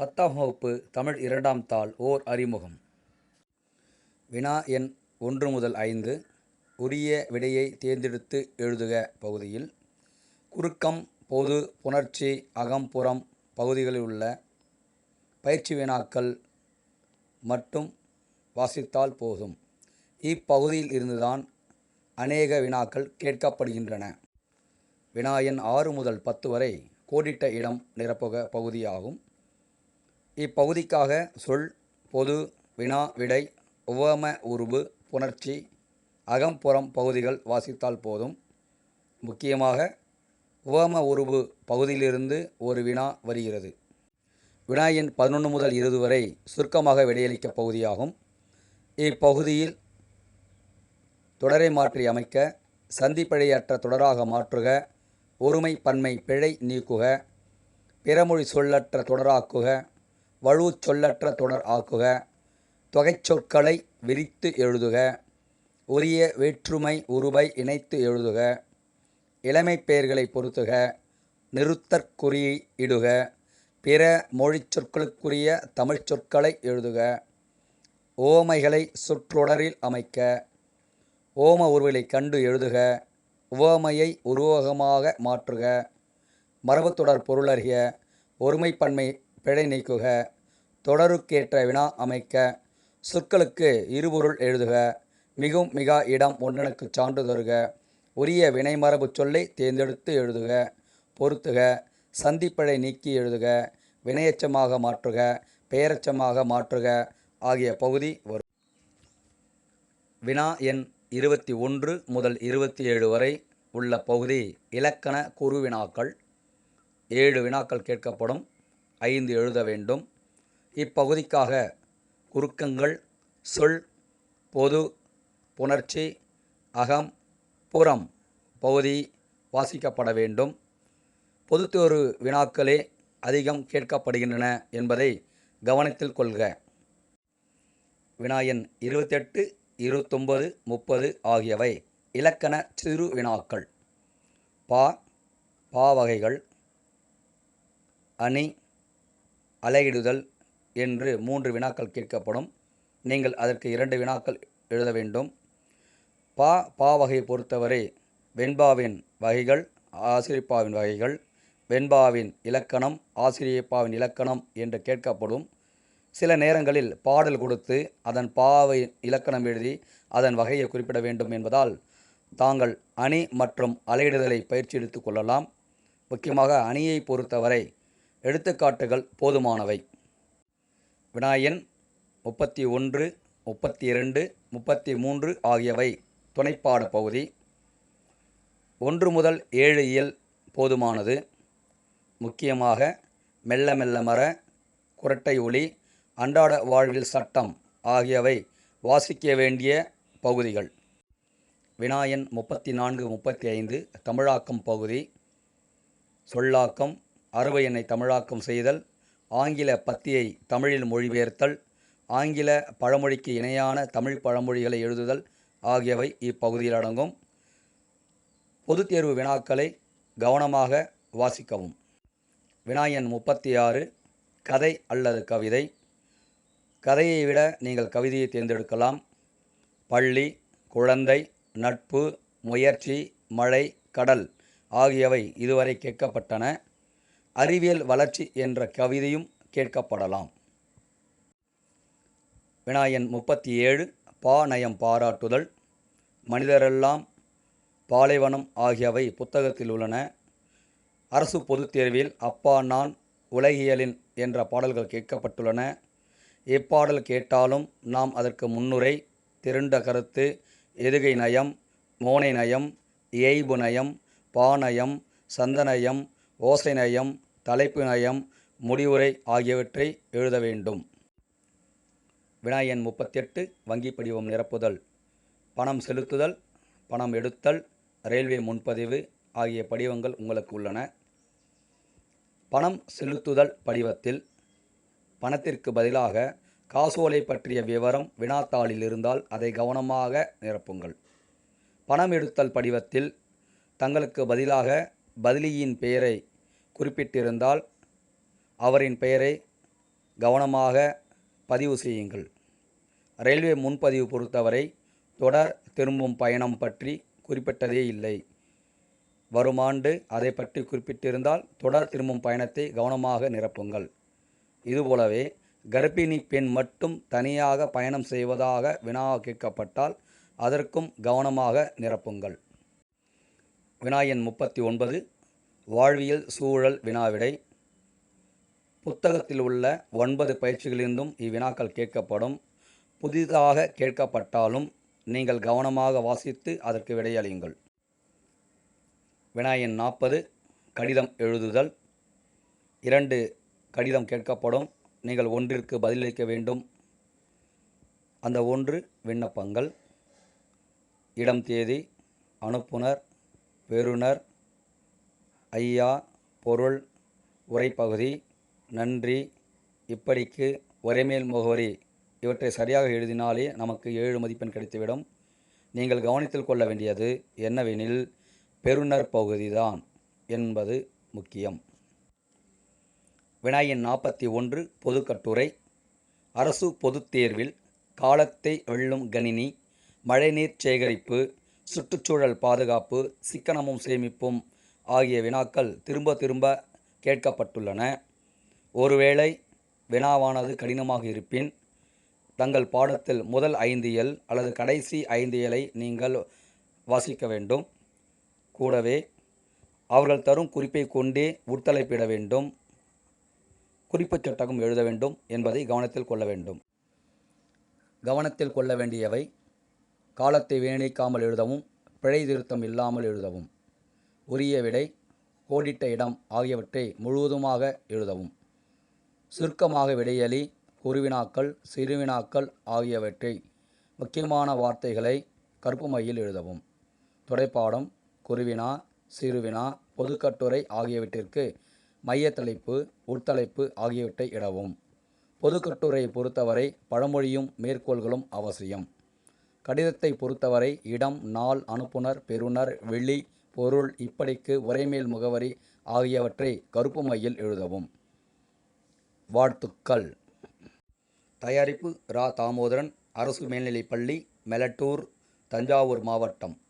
பத்தாம் வகுப்பு தமிழ் இரண்டாம் தாள் ஓர் அறிமுகம். வினா எண் ஒன்று முதல் ஐந்து. உரிய விடையை தேர்ந்தெடுத்து எழுதுக பகுதியில். குறுக்கம் பொது புணர்ச்சி அகம்புறம் பகுதிகளில் உள்ள பயிற்சி வினாக்கள் மட்டும் வாசித்தால் போதும். இப்பகுதியில் இருந்துதான் அநேக வினாக்கள் கேட்கப்படுகின்றன. வினா எண் ஆறு முதல் பத்து வரை கோடிட்ட இடம் நிரப்புக பகுதியாகும். இப்பகுதிக்காக சொல் பொது வினா விடை உவம உருபு புணர்ச்சி அகம்புறம் பகுதிகள் வாசித்தால் போதும். முக்கியமாக உவம உருபு பகுதியிலிருந்து ஒரு வினா வருகிறது. வினாயின் பதினொன்று முதல் இருபது வரை சுருக்கமாக விடையளிக்க பகுதியாகும். இப்பகுதியில் தொடரை மாற்றி அமைக்க சந்திப்பிழையற்ற தொடராக மாற்றுக ஒருமை பன்மை பிழை நீக்குக பிறமொழி சொல்லற்ற தொடராக்குக வழுவுச் சொல்லற்ற தொடர் ஆக்குக. தொகைச் சொற்களை விரித்து எழுதுக. உரிய வேற்றுமை உருவை இணைத்து எழுதுக. இளமைப் பெயர்களை பொருத்துக நிறுத்தற்குறி இடுக. பிற மொழிச் சொற்களுக்குரிய தமிழ்ச் சொற்களை எழுதுக. ஓமைகளை சொற்றொடரில் அமைக்க. ஓம உருவலை கண்டு எழுதுக. உவமையை உருவகமாக மாற்றுக. மரபுத்தொடர் பொருளறிய. ஒருமைப்பன்மை பிழை நீக்குக தொடருக்கேற்ற வினா அமைக்க சொற்களுக்கு இருபொருள் எழுதுக மிகும் மிகா இடம் ஒன்றனுக்கு சான்று தருக உரிய வினைமரபு சொல்லை தேர்ந்தெடுத்து எழுதுக பொருத்துக சந்திப்பிழை நீக்கி எழுதுக வினையச்சமாக மாற்றுக பெயரச்சமாக மாற்றுக ஆகிய பகுதி வரும். வினா எண் இருபத்தி ஒன்று முதல் இருபத்தி ஏழு வரை உள்ள பகுதி இலக்கண குறுவினாக்கள். ஏழு வினாக்கள் கேட்கப்படும். ஐந்து எழுத வேண்டும். இப்பகுதிக்காக குறுக்கங்கள் சொல் பொது புணர்ச்சி அகம் புறம் பகுதி வாசிக்கப்பட வேண்டும். பொதுத்தேர்வு வினாக்களே அதிகம் கேட்கப்படுகின்றன என்பதை கவனத்தில் கொள்க. வினாயன் இருபத்தெட்டு இருபத்தொம்பது முப்பது ஆகியவை இலக்கண சிறு வினாக்கள். பா பா வகைகள். அணி அலையிடுதல் என்று மூன்று வினாக்கள் கேட்கப்படும். நீங்கள் அதற்கு இரண்டு வினாக்கள் எழுத வேண்டும். பா பா வகையை பொறுத்தவரை வெண்பாவின் வகைகள் ஆசிரியப்பாவின் வகைகள் வெண்பாவின் இலக்கணம் ஆசிரியப்பாவின் இலக்கணம் என்று கேட்கப்படும். சில நேரங்களில் பாடல் கொடுத்து அதன் பாவை இலக்கணம் எழுதி அதன் வகையை குறிப்பிட வேண்டும் என்பதால் தாங்கள் அணி மற்றும் அலையிடுதலை பயிற்சி எடுத்து கொள்ளலாம். முக்கியமாக அணியை பொறுத்தவரை எடுத்துக்காட்டுகள் போதுமானவை. வினாயன் முப்பத்தி ஒன்று முப்பத்தி இரண்டு முப்பத்தி மூன்று ஆகியவை துணைப்பாட பகுதி. ஒன்று முதல் ஏழு இயல் போதுமானது. முக்கியமாக மெல்ல மெல்ல மர குரட்டை ஒளி அன்றாட வாழ்வில் சட்டம் ஆகியவை வாசிக்க வேண்டிய பகுதிகள். வினாயன் முப்பத்தி நான்கு முப்பத்தி ஐந்து தமிழாக்கம் பகுதி. சொல்லாக்கம் அறுவை எண்ணை தமிழாக்கம் செய்தல் ஆங்கில பத்தியை தமிழில் மொழிபெயர்த்தல் ஆங்கில பழமொழிக்கு இணையான தமிழ் பழமொழிகளை எழுதுதல் ஆகியவை இப்பகுதியில் அடங்கும். பொதுத் தேர்வு வினாக்களை கவனமாக வாசிக்கவும். வினாயன் முப்பத்தி ஆறு கதை அல்லது கவிதை. கதையை விட நீங்கள் கவிதையை தேர்ந்தெடுக்கலாம். பள்ளி குழந்தை நட்பு முயற்சி மழை கடல் ஆகியவை இதுவரை கேட்கப்பட்டன. அறிவியல் வளர்ச்சி என்ற கவிதையும் கேட்கப்படலாம். வினாயன் முப்பத்தி ஏழு பாநயம் பாராட்டுதல் மனிதரெல்லாம் பாலைவனம் ஆகியவை புத்தகத்தில் உள்ளன. அரசு பொதுத் தேர்வில் அப்பா நான் உலகியலின் என்ற பாடல்கள் கேட்கப்பட்டுள்ளன. இப்பாடல் கேட்டாலும் நாம் அதற்கு முன்னுரை திருண்ட கருத்து எதுகை நயம் மோனை நயம் இயைபு நயம் பாநயம் சந்தநயம் ஓசை நயம் தலைப்பு நயம் முடிவுரை ஆகியவற்றை எழுத வேண்டும். வினாயன் முப்பத்தெட்டு வங்கி படிவம் நிரப்புதல். பணம் செலுத்துதல் பணம் எடுத்தல் ரயில்வே முன்பதிவு ஆகிய படிவங்கள் உங்களுக்கு உள்ளன. பணம் செலுத்துதல் படிவத்தில் பணத்திற்கு பதிலாக காசோலை பற்றிய விவரம் வினாத்தாளில் இருந்தால் அதை கவனமாக நிரப்புங்கள். பணம் எடுத்தல் படிவத்தில் தங்களுக்கு பதிலாக பதிலியின் பெயரை குறிப்பிட்டிருந்தால் அவரின் பெயரை கவனமாக பதிவு செய்யுங்கள். ரயில்வே முன்பதிவு பொறுத்தவரை தொடர் திரும்பும் பயணம் பற்றி குறிப்பிட்டதே இல்லை. வரும் ஆண்டு அதை பற்றி குறிப்பிட்டிருந்தால் தொடர் திரும்பும் பயணத்தை கவனமாக நிரப்புங்கள். இதுபோலவே கர்ப்பிணி பெண் மட்டும் தனியாக பயணம் செய்வதாக வினா கேட்கப்பட்டால் அதற்கும் கவனமாக நிரப்புங்கள். வினாயன் முப்பத்தி ஒன்பது. வாழ்வியல் சூழல் வினாவிடை. புத்தகத்தில் உள்ள ஒன்பது பயிற்சிகளிலிருந்தும் இவ்வினாக்கள் கேட்கப்படும். புதிதாக கேட்கப்பட்டாலும் நீங்கள் கவனமாக வாசித்து அதற்கு விடையளியுங்கள். வினாயின் நாற்பது கடிதம் எழுதுதல். இரண்டு கடிதம் கேட்கப்படும். நீங்கள் ஒன்றிற்கு பதிலளிக்க வேண்டும். அந்த ஒன்று விண்ணப்பங்கள். இடம் தேதி அனுப்புனர் பெறுநர் ஐயா பொருள் உரைப்பகுதி நன்றி. இப்படிக்கு உரைமேல் முகவரி. இவற்றை சரியாக எழுதினாலே நமக்கு ஏழு மதிப்பெண் கிடைத்துவிடும். நீங்கள் கவனத்தில் கொள்ள வேண்டியது என்னவெனில் பெறுநர் பகுதிதான் என்பது முக்கியம். வினாயின் நாற்பத்தி ஒன்று பொதுக்கட்டுரை அரசு பொதுத் தேர்வில் காலத்தை வெல்லும் கணினி மழைநீர் சேகரிப்பு சுற்றுச்சூழல் பாதுகாப்பு சிக்கனமும் சேமிப்பும் ஆகிய வினாக்கள் திரும்ப திரும்ப கேட்கப்பட்டுள்ளன. ஒருவேளை வினாவானது கடினமாக இருப்பின் தங்கள் பாடத்தில் முதல் ஐந்து அல்லது கடைசி ஐந்து நீங்கள் வாசிக்க வேண்டும். கூடவே அவர்கள் தரும் குறிப்பை கொண்டே உட்தலைப்பிட வேண்டும். குறிப்புச் சட்டகம் எழுத வேண்டும் என்பதை கவனத்தில் கொள்ள வேண்டும். கவனத்தில் கொள்ள வேண்டியவை காலத்தை வீணடிக்காமல் எழுதவும் பிழை திருத்தம் இல்லாமல் எழுதவும். உரிய விடை கோடிட்ட இடம் ஆகியவற்றை முழுவதுமாக எழுதவும். சுருக்கமாக விடையளி குருவினாக்கள் சிறுவினாக்கள் ஆகியவற்றை முக்கியமான வார்த்தைகளை கருப்பு மையில் எழுதவும். துடைப்பாடம் குருவினா சிறுவினா பொதுக்கட்டுரை ஆகியவற்றிற்கு மையத்தலைப்பு உட்தலைப்பு ஆகியவற்றை இடவும். பொதுக்கட்டுரையை பொறுத்தவரை பழமொழியும் மேற்கோள்களும் அவசியம். கடிதத்தை பொறுத்தவரை இடம் நாள் அனுப்புனர் பெறுநர் வெள்ளி பொருள் இப்படிக்கு உரைமேல் முகவரி ஆகியவற்றை கருப்பு மையில் எழுதவும். வாழ்த்துக்கள். தயாரிப்பு ரா. தாமோதரன் அரசு மேல்நிலைப்பள்ளி மெலட்டூர் தஞ்சாவூர் மாவட்டம்.